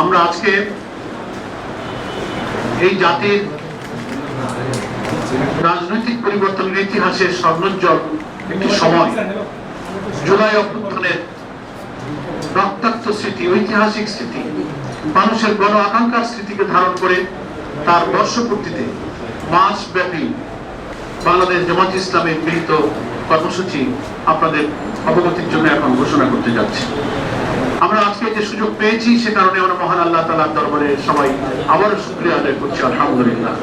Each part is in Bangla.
আমরা আজকে এই জাতির রাজনৈতিক পরিবর্তনের ইতিহাসের স্বর্ণোজ্জ্বল একটি সময়। জুলাই অভ্যুত্থানের রক্তাক্ত স্মৃতি, ঐতিহাসিক স্মৃতি, মানুষের গণ আকাঙ্ক্ষার স্মৃতিকে ধারণ করে তার বর্ষপূর্তিতে মাস ব্যাপী বাংলাদেশ জামাত ইসলামের মিলিত কর্মসূচি আপনাদের অবগতির জন্য এখন ঘোষণা করতে যাচ্ছি। আমরা আজকে যে সুযোগ পেয়েছি, সে কারণে আমরা মহান আল্লাহ তালার দরবারে সবাই আবারও শুক্রিয়া আদায় করছি, আলহামদুলিল্লাহ।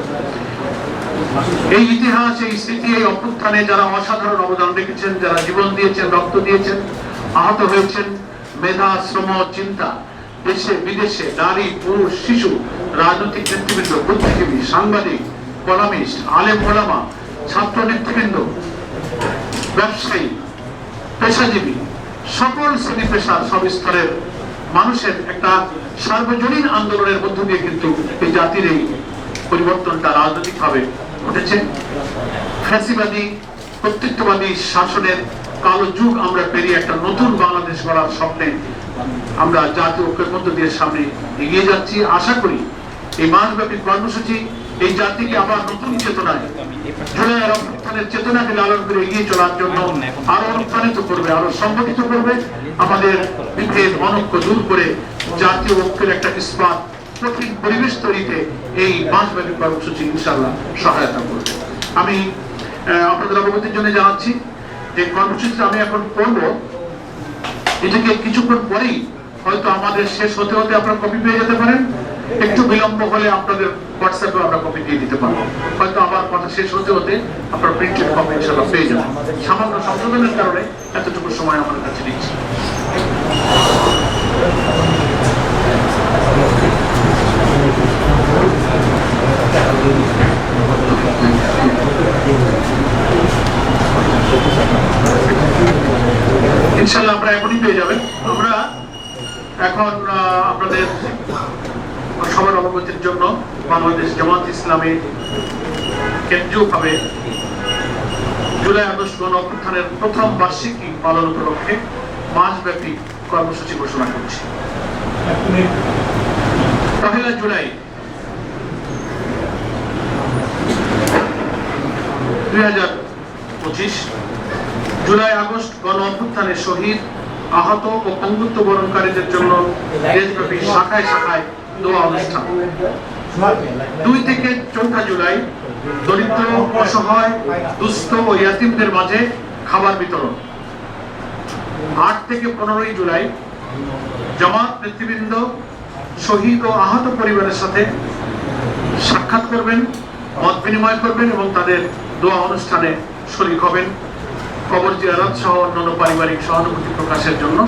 এই ইতিহাস, এই স্মৃতি, এই অভ্যুত্থানে যারা অসাধারণ অবদান রেখেছেন, যারা জীবন দিয়েছেন, রক্ত দিয়েছেন, আহত হয়েছেন, মেধা, শ্রম, চিন্তা, দেশে, বিদেশে, নারী, পুরুষ, শিশু, রাজনৈতিক নেতৃবৃন্দ, বুদ্ধিজীবী, সাংবাদিক, কলামিস্ট, আলেম, ওলামা ছাত্র নেতৃবৃন্দ ব্যবসায়ী, পেশাজীবী সকল শ্রেণি পেশার সব স্তরের মানুষের একটা সার্বজনীন আন্দোলনের মধ্য দিয়ে কিন্তু এই জাতির এই পরিবর্তনটা রাজনৈতিকভাবে ঘটেছে। ফ্যাসিবাদী কর্তৃত্ববাদী শাসনের কালো যুগ আমরা পেরিয়ে একটা নতুন বাংলাদেশ গড়ার স্বপ্নে আমরা জাতীয় ঐক্যের মধ্য দিয়ে সামনে এগিয়ে যাচ্ছি। আশা করি এই মাসব্যাপী কর্মসূচি এই জাতিকে আবার নতুন চেতনায়? জুলাইয়ের অভ্যুত্থানের চেতনাকে লালন করে এগিয়ে চলার জন্য আরও অনুপ্রাণিত করবে, আরও সংগঠিত করবে। আমাদের বিভেদ, অনৈক্য দূর করে জাতীয় ঐক্যের একটা ইস্পাত কঠিন পরিবেশ তৈরিতে এই মাসব্যাপী কর্মসূচি ইনশাল্লাহ সহায়তা করবে। আমি আপনাদের অবগতির জন্য জানাচ্ছি যে কর্মসূচিটা আমি এখন পড়ব। এটাকে কিছুক্ষণ পরেই হয়তো আমাদের শেষ হতে হতে আপনারা কপি পেয়ে যেতে পারেন। একটু বিলম্ব হলে আপনাদের হোয়াটসঅ্যাপে আমরা কপি দিয়ে দিতে পারব। হয়তো আবার কথা শেষ হতে হতে আপনারা প্রিন্টেড কপি ইনশাল্লাহ পেয়ে যাবেন। সামান্য সংশোধনের কারণে এতটুকু সময় আমাদের কাছে নিচ্ছি। ইনশাল্লাহ আপনারা এখনই পেয়ে যাবেন। আমরা এখন আপনাদের সবার অবগতির জন্য বাংলাদেশ জামাত ইসলামী কেন্দ্রীয়ভাবে জুলাই আগস্ট গণ অভ্যুত্থানের প্রথম বার্ষিকী পালন উপলক্ষে মাসব্যাপী কর্মসূচি ঘোষণা করছি। পহেলা জুলাই দুই হাজার পঁচিশ জুলাই আগস্ট গণ অভ্যুত্থানের শহীদ আহত ও পঙ্গুত্ব বরণকারীদের জন্য দেশব্যাপী শাখায় শাখায় দোয়া অনুষ্ঠান। দুই থেকে চৌঠা জুলাই দরিদ্র অসহায়, দুস্থ ও ইয়াতিমদের মাঝে খাবার বিতরণ। আট থেকে পনেরোই জুলাই নেতৃবৃন্দ শহীদ ও আহত পরিবারের সাথে সাক্ষাৎ করবেন, মত বিনিময় করবেন এবং তাদের দোয়া অনুষ্ঠানে শরীক হবেন। কবর সহ অন্যান্য পারিবারিক সহানুভূতি প্রকাশের জন্য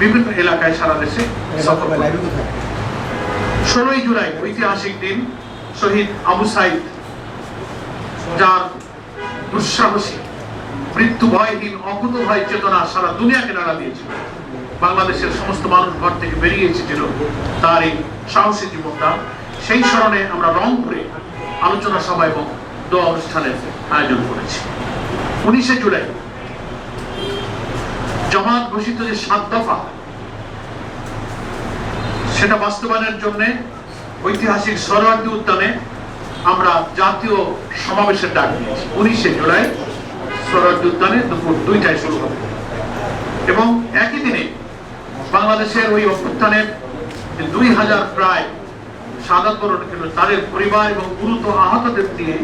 বিভিন্ন এলাকায় সারা দেশে সফর। ষোলোই জুলাই, ঐতিহাসিক দিন শহীদ আবু সাইদ, যার দুঃসাহসী মৃত্যু ভয়হীন অকুত ভয় চেতনা সারা দুনিয়াকে নাড়া দিয়েছিল। বাংলাদেশের সমস্ত মানুষ ঘর থেকে বেরিয়ে এসেছিল তার এই সাহসী জীবনটা। সেই স্মরণে আমরা রংপুরে আলোচনা সভা এবং দোয়া অনুষ্ঠানের আয়োজন করেছি। উনিশে জুলাই জমাত ঘোষিত যে সাত দফা সেটা বাস্তবায়নের জন্য ঐতিহাসিক সরোয়ার্দী উদ্যানে আমরা জাতীয় সমাবেশের ডাক দিয়েছি। উনিশে জুলাই সরোয়ার্দী উদ্যানে দুপুর দুইটায় শুরু হবে। এবং একই দিনে বাংলাদেশের ওই অভ্যুত্থানের দুই হাজার প্রায় সাদাত বরণ কিন্তু তাদের পরিবার এবং গুরুতর আহতদের দিয়ে,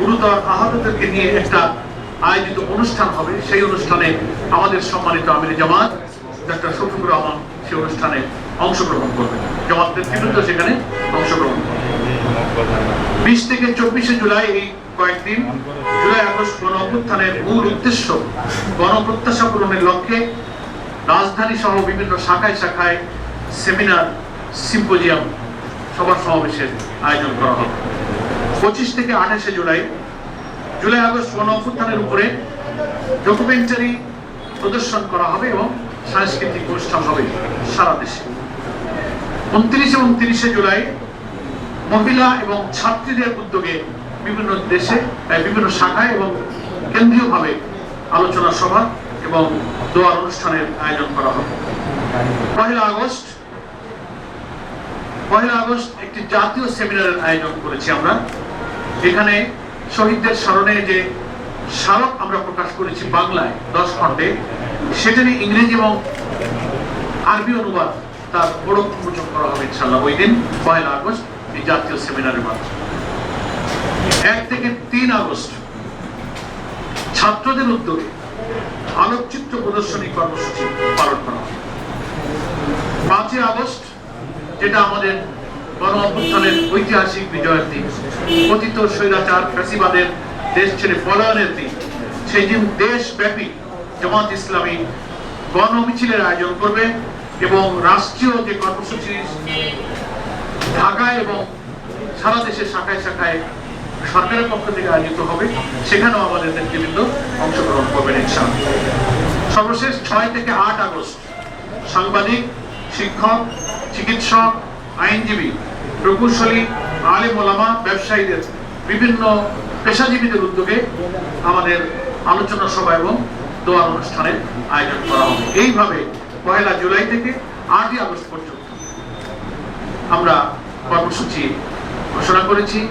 গুরুতর আহতদেরকে নিয়ে একটা আয়োজিত অনুষ্ঠান হবে। সেই অনুষ্ঠানে আমাদের সম্মানিত আমির জামাত, ডাক্তার শফিকুর রহমান, সেই অনুষ্ঠানে অংশগ্রহণ করবেন। জামাত নেতৃবৃন্দ সেখানে অংশগ্রহণ করবেন। বিশ থেকে চব্বিশে জুলাই এই কয়েকদিন, জুলাই, আগস্ট গণ অভ্যুত্থানের মূল উদ্দেশ্য গণপ্রত্যাশা পূরণের লক্ষ্যে রাজধানী সহ বিভিন্ন শাখায় শাখায় সেমিনার, সিম্পোজিয়াম, সভা সমাবেশের আয়োজন করা হবে। পঁচিশ থেকে আঠাশে জুলাই জুলাই, আগস্ট গণ অভ্যুত্থানের উপরে ডকুমেন্টারি প্রদর্শন করা হবে এবং সাংস্কৃতিক অনুষ্ঠান হবে সারা দেশে। উনত্রিশ এবং তিরিশে জুলাই মহিলা এবং ছাত্রীদের উদ্যোগে বিভিন্ন দেশে বিভিন্ন শাখায় এবং কেন্দ্রীয়ভাবে আলোচনা সভা এবং দোয়ার অনুষ্ঠানের আয়োজন করা হবে। পহেলা আগস্ট পয়লা আগস্ট একটি জাতীয় সেমিনারের আয়োজন করেছি আমরা। এখানে শহীদদের স্মরণে যে স্মারক আমরা প্রকাশ করেছি বাংলায় দশ খণ্ডে সেটারই ইংরেজি এবং আরবি অনুবাদ তার বড় উন্মোচন করা হবে ইনশাল্লাহ ওই দিন, পয়লা আগস্ট, এই জাতীয় সেমিনারের মাধ্যমে। এক থেকে তিন আগস্ট, ছাত্রদের উদ্যোগে আলোকচিত্র প্রদর্শনী কর্মসূচি পালন করা হবে। পাঁচই আগস্ট, যেটা আমাদের গণ অভ্যুত্থানের ঐতিহাসিক বিজয়ের দিন, কথিত স্বৈরাচার, ফ্যাসিবাদের, দেশ ছেড়ে পলায়নের দিন, সেই দিন দেশব্যাপী জামাত ইসলামী গণ মিছিলের আয়োজন করবে। এবং রাষ্ট্রীয় যে কর্মসূচি ঢাকায় এবং সারা দেশের শাখায় শাখায় সরকারের পক্ষ থেকে আয়োজিত হবে, সেখানেও আমাদের নেতৃবৃন্দ অংশগ্রহণ করবেন ইনশাআল্লাহ। সর্বশেষ ছয় থেকে আট আগস্ট সাংবাদিক, শিক্ষক, চিকিৎসক, আইনজীবী, প্রকৌশলী, আলেম ওলামা, ব্যবসায়ীদের বিভিন্ন পেশাজীবীদের উদ্যোগে আমাদের আলোচনা সভা এবং দোয়ার অনুষ্ঠানের আয়োজন করা হবে। এইভাবে পয়লা জুলাই থেকে আটই আগস্ট পর্যন্ত। আমরা কর্মসূচি ঘোষণা করেছি।